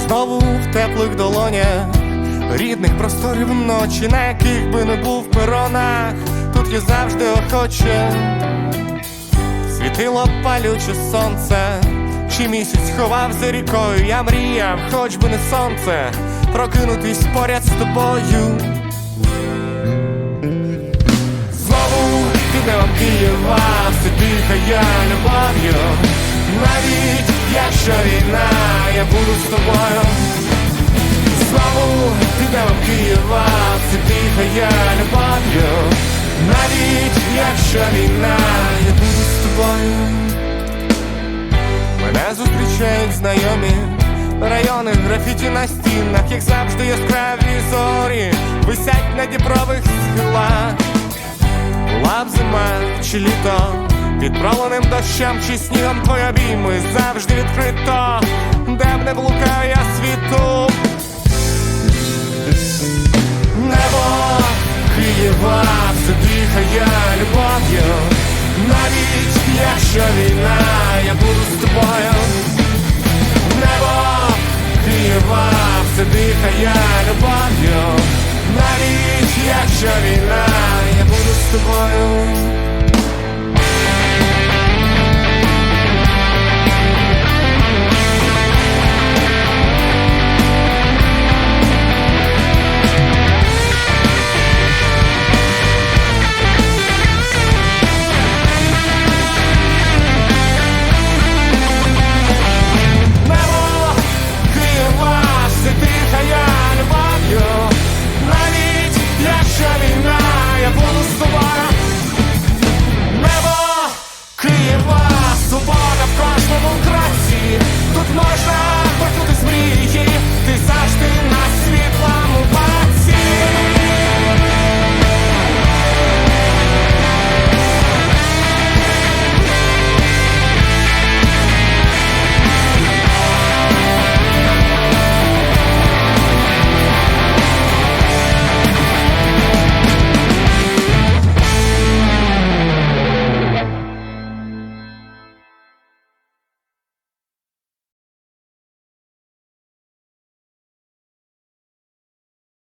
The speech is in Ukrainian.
знову в теплих долонях, рідних просторів ночі, на яких би не був в перонах, тут я завжди охоче. Світило палюче сонце, чи місяць ховав за рікою, я мріяв, хоч би не сонце, прокинутись поряд з тобою. Знову під небом Києва все дихає любов'ю. Навіть якщо війна, я буду з тобою. Знову під небом Києва все дихає любов'ю Навіть якщо війна, я буду з тобою. Мене зустрічають знайомі. Райони графіті на стінах, як завжди яскраві зорі. Висять на дібрових схилах. Була б зима чи літо, під проленим дощем чи снігом твої обійми завжди відкрито, де б не блукав я світу. Небо Києва все дихає любов'ю, навіть якщо війна, я буду з тобою. Небо Києва все дихає любов'ю, навіть якщо війна, я буду війна,